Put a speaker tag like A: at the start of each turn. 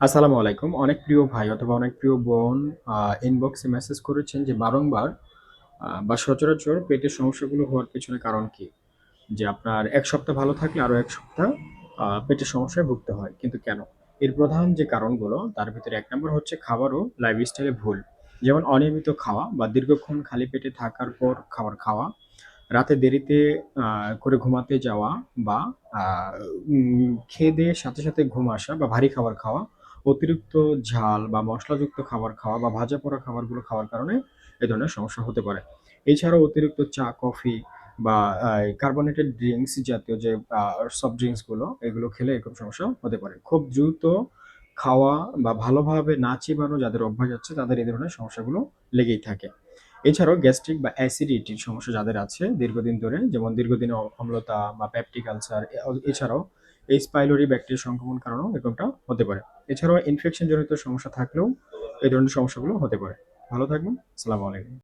A: আসসালামু আলাইকুম। অনেক প্রিয় ভাই অথবা অনেক প্রিয় বোন ইনবক্সে মেসেজ করেছেন যে বারংবার বা সচরাচর পেটের সমস্যাগুলো হওয়ার পেছনে কারণ কি? যে আপনার এক সপ্তাহ ভালো থাকলে আরও এক সপ্তাহ পেটের সমস্যায় ভুগতে হয়। কিন্তু কেন? এর প্রধান যে কারণগুলো, তার ভিতরে এক নম্বর হচ্ছে খাবার ও লাইফস্টাইলে ভুল। যেমন অনিয়মিত খাওয়া বা দীর্ঘক্ষণ খালি পেটে থাকার পর খাবার খাওয়া, রাতে দেরিতে করে ঘুমাতে যাওয়া বা খেয়ে দিয়ে সাথে সাথে ঘুম আসা বা ভারী খাবার খাওয়া অতিরিক্ত ঝাল বা মশলাযুক্ত খাবার খাওয়া বা ভাজা পোড়া খাবারগুলো খাওয়ার কারণে এ ধরনের সমস্যা হতে পারে। এছাড়াও অতিরিক্ত চা, কফি বা কার্বনেটেড ড্রিঙ্কস জাতীয় যে সফট ড্রিঙ্কসগুলো এগুলো খেলে এরকম সমস্যা হতে পারে। খুব দ্রুত খাওয়া বা ভালোভাবে না চিবানো যাদের অভ্যাস আছে, তাদের এই ধরনের সমস্যাগুলো লেগেই থাকে। এছাড়াও গ্যাস্ট্রিক বা অ্যাসিডিটির সমস্যা যাদের আছে, দীর্ঘদিন ধরে, যেমন দীর্ঘদিন অম্লতা বা প্যাপটিক আলসার এছাড়াও এই স্পাইলোরি ব্যাকটেরিয়া সংক্রমণ কারণেও এরকমটা হতে পারে। এছাড়াও ইনফেকশন জনিত সমস্যা থাকলেও এই ধরনের সমস্যাগুলো হতে পারে। ভালো থাকবেন। আসসালামু আলাইকুম।